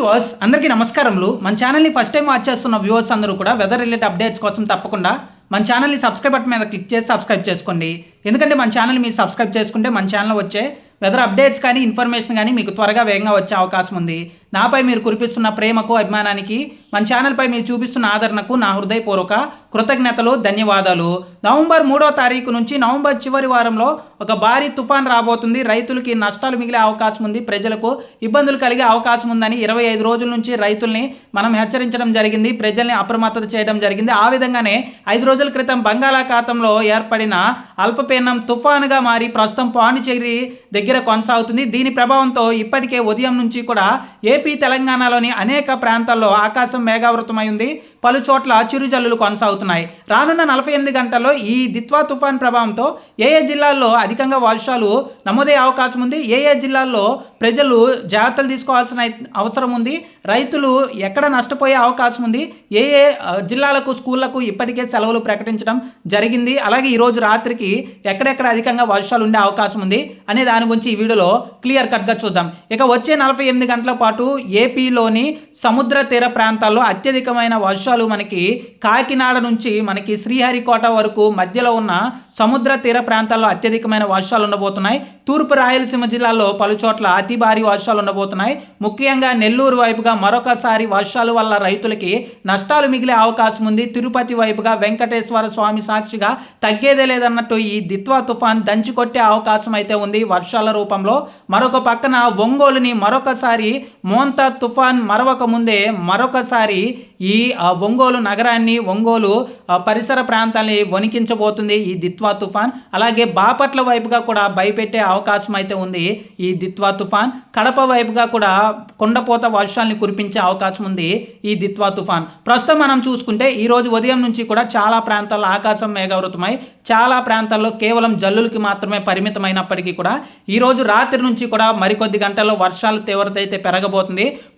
Viewers అందరికీ నమస్కారములు. మన ఛానల్ని ఫస్ట్ టైం వాచ్ చేస్తున్న వ్యూవర్స్ అందరూ కూడా వెదర్ రిలేటెడ్ అప్డేట్స్ కోసం తప్పకుండా మన ఛానల్ని సబ్స్క్రైబ్ బటన్ మీద క్లిక్ చేసి సబ్స్క్రైబ్ చేసుకోండి. ఎందుకంటే మన ఛానల్ మీరు సబ్స్క్రైబ్ చేసుకుంటే మన ఛానల్ వచ్చే వెదర్ అప్డేట్స్ కానీ ఇన్ఫర్మేషన్ కానీ మీకు త్వరగా వేగంగా వచ్చే అవకాశం ఉంది. నాపై మీరు కురిపిస్తున్న ప్రేమకు అభిమానానికి మన ఛానల్పై మీరు చూపిస్తున్న ఆదరణకు నా హృదయపూర్వక కృతజ్ఞతలు ధన్యవాదాలు. నవంబర్ మూడో తారీఖు నుంచి నవంబర్ చివరి వారంలో ఒక భారీ తుఫాన్ రాబోతుంది. రైతులకి నష్టాలు మిగిలే అవకాశం ఉంది. ప్రజలకు ఇబ్బందులు కలిగే అవకాశం ఉందని ఇరవై ఐదు రోజుల నుంచి రైతుల్ని మనం హెచ్చరించడం జరిగింది. ప్రజల్ని అప్రమత్తత చేయడం జరిగింది. ఆ విధంగానే ఐదు రోజుల క్రితం బంగాళాఖాతంలో ఏర్పడిన అల్పపీడనం తుఫానుగా మారి ప్రస్తుతం పాండిచేరి దగ్గర కొనసాగుతుంది. దీని ప్రభావంతో ఇప్పటికే ఉదయం నుంచి కూడా ఏ ఏపీ తెలంగాణలోని అనేక ప్రాంతాల్లో ఆకాశం మేఘావృతమై ఉంది పలు చోట్ల చిరుజల్లులు కొనసాగుతున్నాయి. రానున్న నలభై ఎనిమిది గంటల్లో ఈ దిత్వా తుఫాన్ ప్రభావంతో ఏ ఏ జిల్లాల్లో అధికంగా వర్షాలు నమోదయ్యే అవకాశం ఉంది. ఏ ఏ జిల్లాల్లో ప్రజలు జాగ్రత్తలు తీసుకోవాల్సిన అవసరం ఉంది. రైతులు ఎక్కడ నష్టపోయే అవకాశం ఉంది. ఏ ఏ జిల్లాలకు స్కూళ్ళకు ఇప్పటికే సెలవులు ప్రకటించడం జరిగింది. అలాగే ఈరోజు రాత్రికి ఎక్కడెక్కడ అధికంగా వర్షాలు ఉండే అవకాశం ఉంది అనే దాని గురించి ఈ వీడియోలో క్లియర్ కట్గా చూద్దాం. ఇక వచ్చే నలభై ఎనిమిది గంటల పాటు ఏపీలోని సముద్ర తీర ప్రాంతాల్లో అత్యధికమైన వర్షాలు మనకి కాకినాడ నుంచి మనకి శ్రీహరికోట వరకు మధ్యలో ఉన్న సముద్ర తీర ప్రాంతాల్లో అత్యధికమైన వర్షాలు ఉండబోతున్నాయి. తూర్పు రాయలసీమ జిల్లాలో పలు చోట్ల అతి భారీ వర్షాలు ఉండబోతున్నాయి. ముఖ్యంగా నెల్లూరు వైపుగా మరొకసారి వర్షాల వల్ల రైతులకి నష్టాలు మిగిలే అవకాశం ఉంది. తిరుపతి వైపుగా వెంకటేశ్వర స్వామి సాక్షిగా తగ్గేదే లేదన్నట్టు ఈ దిత్వా తుఫాన్ దంచి కొట్టే అవకాశం అయితే ఉంది వర్షాల రూపంలో. మరొక పక్కన ఒంగోలుని మరొకసారి మోంతా తుఫాన్ మరవక ముందే మరొకసారి ఈ ఒంగోలు నగరాన్ని ఒంగోలు పరిసర ప్రాంతాన్ని వణికించబోతుంది ఈ దిత్వా తుఫాన్. అలాగే బాపట్ల వైపుగా కూడా భయపెట్టే అవకాశం అయితే ఉంది ఈ దిత్వా తుఫాన్. కడప వైపుగా కూడా కొండపోత వర్షాల్ని కురిపించే అవకాశం ఉంది ఈ దిత్వా తుఫాన్. ప్రస్తుతం మనం చూసుకుంటే ఈ రోజు ఉదయం నుంచి కూడా చాలా ప్రాంతాల్లో ఆకాశం మేఘావృతమై చాలా ప్రాంతాల్లో కేవలం జల్లులకి మాత్రమే పరిమితమైనప్పటికీ కూడా ఈ రోజు రాత్రి నుంచి కూడా మరికొద్ది గంటల్లో వర్షాల తీవ్రత అయితే పెరగబోతుంది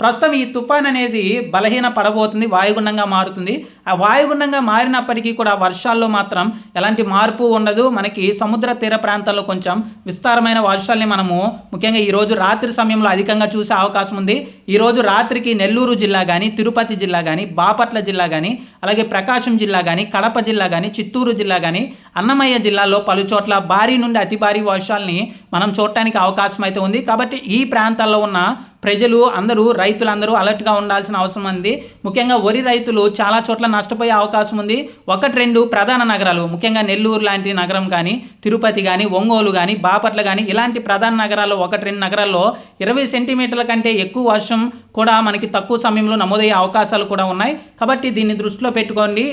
ప్రస్తుతం ఈ తుఫాన్ అనేది బలహీన పడబోతుంది వాయుగుండంగా మారుతుంది. ఆ వాయుగుండంగా మారినప్పటికీ కూడా వర్షాల్లో మాత్రం ఎలాంటి మార్పు ఉండదు. మనకి సముద్ర తీర ప్రాంతాల్లో కొంచెం విస్తారమైన వర్షాల్ని మనము ముఖ్యంగా ఈ రోజు రాత్రి సమయంలో అధికంగా చూసే అవకాశం ఉంది. ఈ రోజు రాత్రికి నెల్లూరు జిల్లా కానీ తిరుపతి జిల్లా కానీ బాపట్ల జిల్లా కానీ అలాగే ప్రకాశం జిల్లా కానీ కడప జిల్లా కానీ చిత్తూరు జిల్లా కానీ అన్నమయ్య జిల్లాలో పలు చోట్ల భారీ నుండి అతి భారీ వర్షాల్ని మనం చూడటానికి అవకాశం అయితే ఉంది. కాబట్టి ఈ ప్రాంతాల్లో ఉన్న ప్రజలు అందరూ రైతులందరూ అలర్ట్గా ఉండాల్సిన అవసరం ఉంది. ముఖ్యంగా వరి రైతులు చాలా చోట్ల నష్టపోయే అవకాశం ఉంది. ఒకటి రెండు ప్రధాన నగరాలు ముఖ్యంగా నెల్లూరు లాంటి నగరం కానీ తిరుపతి కానీ ఒంగోలు కానీ బాపట్ల కానీ ఇలాంటి ప్రధాన నగరాల్లో ఒకటి రెండు నగరాల్లో ఇరవై సెంటీమీటర్ల కంటే ఎక్కువ వర్షం కూడా మనకి తక్కువ సమయంలో నమోదయ్యే అవకాశాలు కూడా ఉన్నాయి. కాబట్టి దీన్ని దృష్టిలో పెట్టుకోండి.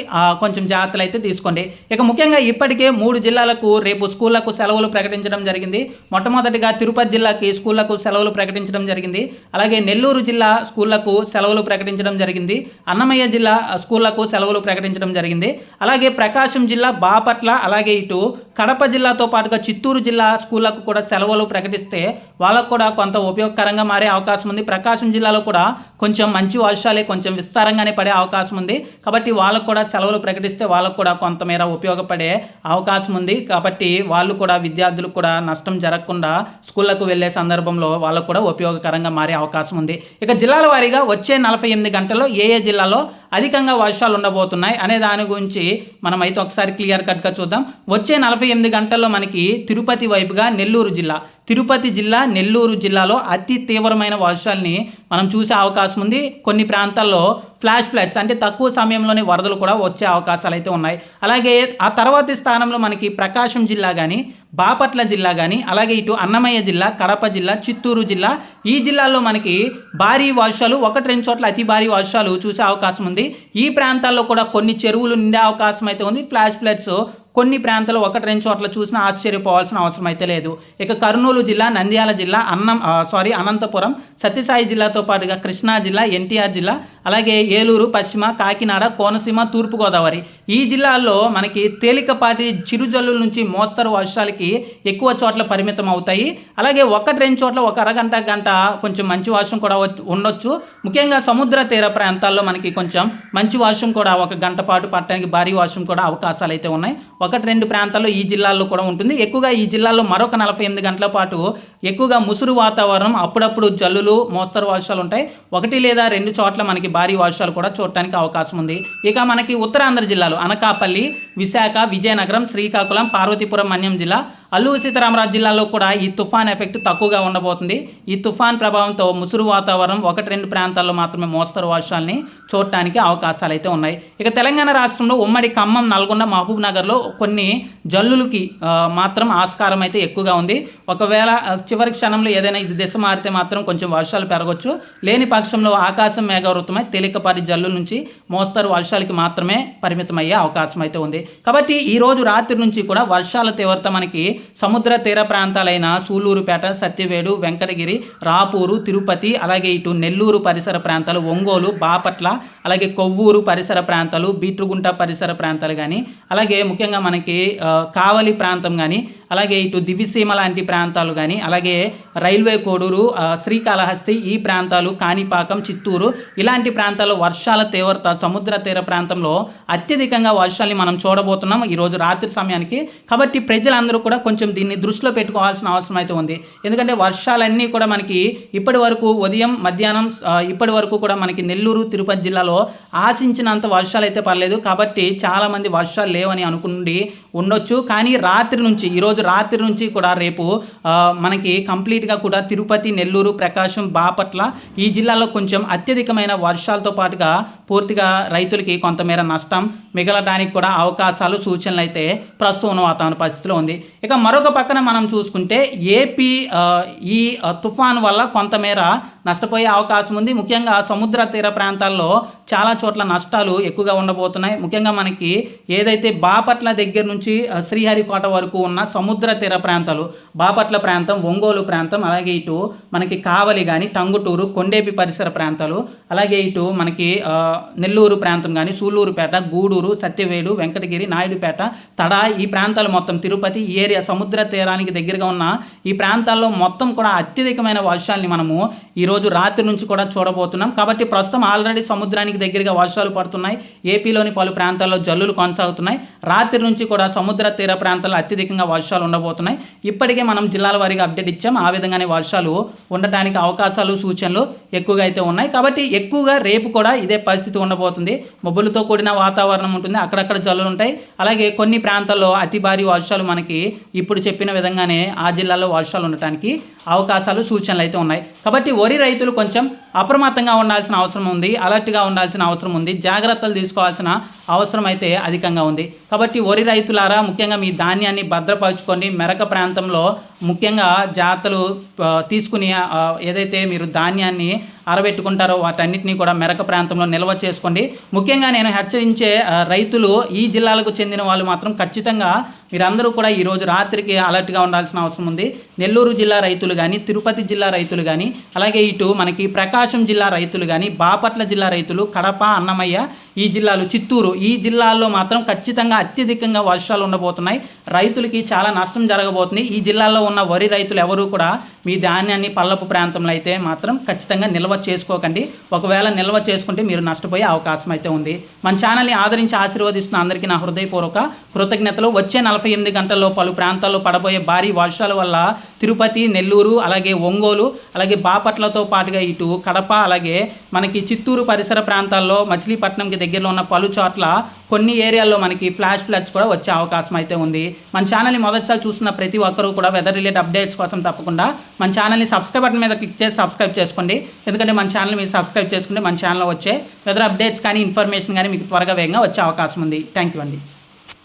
కొంచెం జాగ్రత్తలు అయితే తీసుకోండి. ఇక ముఖ్యంగా ఇప్పటికే మూడు జిల్లాలకు రేపు స్కూళ్ళకు సెలవులు ప్రకటించడం జరిగింది. మొట్టమొదటిగా తిరుపతి జిల్లాకి స్కూళ్ళకు సెలవులు ప్రకటించడం జరిగింది. అలాగే నెల్లూరు జిల్లా స్కూళ్ళకు సెలవులు ప్రకటించడం జరిగింది. అన్నమయ్య జిల్లా స్కూళ్ళకు సెలవులు ప్రకటించడం జరిగింది. అలాగే ప్రకాశం జిల్లా బాపట్ల అలాగే ఇటు కడప జిల్లాతో పాటుగా చిత్తూరు జిల్లా స్కూళ్ళకు కూడా సెలవులు ప్రకటిస్తే వాళ్ళకు కూడా కొంత ఉపయోగకరంగా మారే అవకాశం ఉంది. ప్రకాశం జిల్లాలో కూడా కొంచెం మంచి వర్షాలే కొంచెం విస్తారంగానే పడే అవకాశం ఉంది. కాబట్టి వాళ్ళకు కూడా సెలవులు ప్రకటిస్తే వాళ్ళకు కూడా కొంతమేర ఉపయోగపడే అవకాశం ఉంది. కాబట్టి వాళ్ళు కూడా విద్యార్థులకు కూడా నష్టం జరగకుండా స్కూళ్ళకు వెళ్ళే సందర్భంలో వాళ్ళకు కూడా ఉపయోగకరంగా మారే అవకాశం ఉంది. ఇక జిల్లాల వారీగా వచ్చే నలభై ఎనిమిది గంటల్లో ఏ ఏ జిల్లాలో అధికంగా వర్షాలు ఉండబోతున్నాయి అనే దాని గురించి మనం అయితే ఒకసారి క్లియర్ కట్గా చూద్దాం. వచ్చే నలభై ఎనిమిది గంటల్లో మనకి తిరుపతి వైపుగా నెల్లూరు జిల్లా. తిరుపతి జిల్లా నెల్లూరు జిల్లాలో అతి తీవ్రమైన వర్షాలని మనం చూసే అవకాశం ఉంది. కొన్ని ప్రాంతాల్లో ఫ్లాష్ ఫ్లడ్స్ అంటే తక్కువ సమయంలోనే వరదలు కూడా వచ్చే అవకాశాలు అయితే ఉన్నాయి. అలాగే ఆ తర్వాతి స్థానంలో మనకి ప్రకాశం జిల్లా కానీ బాపట్ల జిల్లా కానీ అలాగే ఇటు అన్నమయ్య జిల్లా కడప జిల్లా చిత్తూరు జిల్లా ఈ జిల్లాల్లో మనకి భారీ వర్షాలు ఒకటి రెండు చోట్ల అతి భారీ వర్షాలు చూసే అవకాశం ఉంది. ఈ ప్రాంతాల్లో కూడా కొన్ని చెరువులు నిండే అవకాశం అయితే ఉంది. ఫ్లాష్ ఫ్లడ్స్ కొన్ని ప్రాంతాలు ఒకటి రెండు చోట్ల చూసినా ఆశ్చర్యపోవాల్సిన అవసరం అయితే లేదు. ఇక కర్నూలు జిల్లా నంద్యాల జిల్లా అన్నం సారీ అనంతపురం సత్యసాయి జిల్లాతో పాటుగా కృష్ణా జిల్లా ఎన్టీఆర్ జిల్లా అలాగే ఏలూరు పశ్చిమ కాకినాడ కోనసీమ తూర్పుగోదావరి. ఈ జిల్లాల్లో మనకి తేలికపాటి చిరుజల్లుల నుంచి మోస్తరు వర్షాలకి ఎక్కువ చోట్ల పరిమితం అవుతాయి. అలాగే ఒకటి రెండు చోట్ల ఒక అరగంట గంట కొంచెం మంచి వర్షం కూడా ఉండొచ్చు. ముఖ్యంగా సముద్ర తీర ప్రాంతాల్లో మనకి కొంచెం మంచి వర్షం కూడా ఒక గంట పాటు పట్టడానికి భారీ వర్షం కూడా అవకాశాలు అయితే ఉన్నాయి. ఒకటి రెండు ప్రాంతాల్లో ఈ జిల్లాల్లో కూడా ఉంటుంది. ఎక్కువగా ఈ జిల్లాలో మరొక నలభై ఎనిమిది గంటల పాటు ఎక్కువగా ముసురు వాతావరణం అప్పుడప్పుడు జల్లులు మోస్తరు వర్షాలు ఉంటాయి. ఒకటి లేదా రెండు చోట్ల మనకి భారీ వర్షాలు కూడా చూడటానికి అవకాశం ఉంది. ఇక మనకి ఉత్తరాంధ్ర జిల్లాలు అనకాపల్లి విశాఖ విజయనగరం శ్రీకాకుళం పార్వతీపురం మన్యం జిల్లా అల్లూరు సీతారామరాజు జిల్లాలో కూడా ఈ తుఫాన్ ఎఫెక్ట్ తక్కువగా ఉండబోతుంది. ఈ తుఫాన్ ప్రభావంతో ముసురు వాతావరణం ఒకటి రెండు ప్రాంతాల్లో మాత్రమే మోస్తరు వర్షాలని చూడటానికి అవకాశాలు అయితే ఉన్నాయి. ఇక తెలంగాణ రాష్ట్రంలో ఉమ్మడి ఖమ్మం నల్గొండ మహబూబ్ నగర్లో కొన్ని జల్లులకి మాత్రం ఆస్కారం అయితే ఎక్కువగా ఉంది. ఒకవేళ చివరి క్షణంలో ఏదైనా ఇది దిశ మారితే మాత్రం కొంచెం వర్షాలు పెరగవచ్చు లేని పక్షంలో ఆకాశం మేఘవృతమై తేలికపాటి జల్లు నుంచి మోస్తరు వర్షాలకి మాత్రమే పరిమితమయ్యే అవకాశం అయితే ఉంది. కాబట్టి ఈరోజు రాత్రి నుంచి కూడా వర్షాల తీవ్రత మనకి సముద్ర తీర ప్రాంతాలైన సూలూరుపేట సత్యవేడు వెంకటగిరి రాపూరు తిరుపతి అలాగే ఇటు నెల్లూరు పరిసర ప్రాంతాలు ఒంగోలు బాపట్ల అలాగే కొవ్వూరు పరిసర ప్రాంతాలు బీట్రుగుంట పరిసర ప్రాంతాలు కానీ అలాగే ముఖ్యంగా మనకి కావలి ప్రాంతం కానీ అలాగే ఇటు దివిసీమ లాంటి ప్రాంతాలు కానీ అలాగే రైల్వే కోడూరు శ్రీకాళహస్తి ఈ ప్రాంతాలు కాణిపాకం చిత్తూరు ఇలాంటి ప్రాంతాల్లో వర్షాల తీవ్రత సముద్ర తీర ప్రాంతంలో అత్యధికంగా వర్షాన్ని మనం చూడబోతున్నాం ఈరోజు రాత్రి సమయానికి. కాబట్టి ప్రజలందరూ కూడా కొంచెం దీన్ని దృష్టిలో పెట్టుకోవాల్సిన అవసరం అయితే ఉంది. ఎందుకంటే వర్షాలన్నీ కూడా మనకి ఇప్పటి వరకు ఉదయం మధ్యాహ్నం ఇప్పటి వరకు కూడా మనకి నెల్లూరు తిరుపతి జిల్లాలో ఆశించినంత వర్షాలు అయితే పర్లేదు కాబట్టి చాలామంది వర్షాలు లేవని అనుకుండి ఉండొచ్చు. కానీ రాత్రి నుంచి ఈరోజు రాత్రి నుంచి కూడా రేపు మనకి కంప్లీట్గా కూడా తిరుపతి నెల్లూరు ప్రకాశం బాపట్ల ఈ జిల్లాలో కొంచెం అత్యధికమైన వర్షాలతో పాటుగా పూర్తిగా రైతులకి కొంతమేర నష్టం మిగలడానికి కూడా అవకాశాలు సూచనలు అయితే ప్రస్తుతం ఉన్న వాతావరణ పరిస్థితిలో ఉంది. ఇక మరొక పక్కన మనం చూసుకుంటే ఏపీ ఈ తుఫాన్ వల్ల కొంతమేర నష్టపోయే అవకాశం ఉంది. ముఖ్యంగా సముద్ర తీర ప్రాంతాల్లో చాలా చోట్ల నష్టాలు ఎక్కువగా ఉండబోతున్నాయి. ముఖ్యంగా మనకి ఏదైతే బాపట్ల దగ్గర నుంచి నుంచి శ్రీహరికోట వరకు ఉన్న సముద్ర తీర ప్రాంతాలు బాపట్ల ప్రాంతం ఒంగోలు ప్రాంతం అలాగే ఇటు మనకి కావలి కానీ టంగుటూరు కొండేపి పరిసర ప్రాంతాలు అలాగే ఇటు మనకి నెల్లూరు ప్రాంతం కానీ సూళ్ళూరుపేట గూడూరు సత్యవేడు వెంకటగిరి నాయుడుపేట తడ ఈ ప్రాంతాలు మొత్తం తిరుపతి ఈ ఏరియా సముద్ర తీరానికి దగ్గరగా ఉన్న ఈ ప్రాంతాల్లో మొత్తం కూడా అత్యధికమైన వర్షాలని మనము ఈరోజు రాత్రి నుంచి కూడా చూడబోతున్నాం. కాబట్టి ప్రస్తుతం ఆల్రెడీ సముద్రానికి దగ్గరగా వర్షాలు పడుతున్నాయి. ఏపీలోని పలు ప్రాంతాల్లో జల్లులు కొనసాగుతున్నాయి. రాత్రి నుంచి కూడా సముద్ర తీర ప్రాంతాల్లో అత్యధికంగా వర్షాలు ఉండబోతున్నాయి. ఇప్పటికే మనం జిల్లాల వారీగా అప్డేట్ ఇచ్చాం. ఆ విధంగానే వర్షాలు ఉండటానికి అవకాశాలు సూచనలు ఎక్కువగా అయితే ఉన్నాయి. కాబట్టి ఎక్కువగా రేపు కూడా ఇదే పరిస్థితి ఉండబోతుంది. మబ్బులతో కూడిన వాతావరణం ఉంటుంది. అక్కడక్కడ జల్లులు ఉంటాయి. అలాగే కొన్ని ప్రాంతాల్లో అతి భారీ వర్షాలు మనకి ఇప్పుడు చెప్పిన విధంగానే ఆ జిల్లాలో వర్షాలు ఉండటానికి అవకాశాలు సూచనలు అయితే ఉన్నాయి. కాబట్టి వరి రైతులు కొంచెం అప్రమత్తంగా ఉండాల్సిన అవసరం ఉంది అలర్ట్గా ఉండాల్సిన అవసరం ఉంది జాగ్రత్తలు తీసుకోవాల్సిన అవసరం అయితే అధికంగా ఉంది. కాబట్టి వరి రైతులారా ముఖ్యంగా మీ ధాన్యాన్ని భద్రపరచుకొని మెరక ప్రాంతంలో ముఖ్యంగా జాతలు తీసుకుని ఏదైతే మీరు ధాన్యాన్ని ఆరబెట్టుకుంటారో వాటన్నిటిని కూడా మెరక ప్రాంతంలో నిల్వ చేసుకోండి. ముఖ్యంగా నేను హెచ్చరించే రైతులు ఈ జిల్లాలకు చెందిన వాళ్ళు మాత్రం ఖచ్చితంగా మీరందరూ కూడా ఈరోజు రాత్రికి అలర్ట్గా ఉండాల్సిన అవసరం ఉంది. నెల్లూరు జిల్లా రైతులు కానీ తిరుపతి జిల్లా రైతులు కానీ అలాగే ఇటు మనకి ప్రకాశం జిల్లా రైతులు కానీ బాపట్ల జిల్లా రైతులు కడప అన్నమయ్య ఈ జిల్లాలు చిత్తూరు ఈ జిల్లాల్లో మాత్రం ఖచ్చితంగా అత్యధికంగా వర్షాలు ఉండబోతున్నాయి. రైతులకి చాలా నష్టం జరగబోతుంది. ఈ జిల్లాల్లో ఉన్న వరి రైతులు ఎవరు కూడా మీ ధాన్యాన్ని పల్లపు ప్రాంతంలో అయితే మాత్రం ఖచ్చితంగా నిల్వ చేసుకోకండి. ఒకవేళ నిల్వ చేసుకుంటే మీరు నష్టపోయే అవకాశం అయితే ఉంది. మన ఛానల్ని ఆదరించి ఆశీర్వదిస్తున్న అందరికీ నా హృదయపూర్వక కృతజ్ఞతలు. వచ్చే నలభై ఎనిమిది గంటల్లో పలు ప్రాంతాల్లో పడబోయే భారీ వర్షాల వల్ల తిరుపతి నెల్లూరు అలాగే ఒంగోలు అలాగే బాపట్లతో పాటుగా ఇటు కడప అలాగే మనకి చిత్తూరు పరిసర ప్రాంతాల్లో మచిలీపట్నంకి దగ్గరలో ఉన్న పలు చోట్ల కొన్ని ఏరియాల్లో మనకి ఫ్లాష్ ఫ్లడ్స్ కూడా వచ్చే అవకాశం అయితే ఉంది. మన ఛానల్ని మొదటిసారి చూస్తున్న ప్రతి ఒక్కరూ కూడా వెదర్ రిలేటెడ్ అప్డేట్స్ కోసం తప్పకుండా మన ఛానల్ని సబ్స్క్రైబ్ బటన్ మీద క్లిక్ చేసి సబ్స్క్రైబ్ చేసుకోండి. ఎందుకంటే మన ఛానల్ మీరు సబ్స్క్రైబ్ చేసుకుంటే మన ఛానల్లో వచ్చే వెదర్ అప్డేట్స్ కానీ ఇన్ఫర్మేషన్ కానీ మీకు త్వరగా వేగంగా వచ్చే అవకాశం ఉంది. థ్యాంక్ యూ అండి.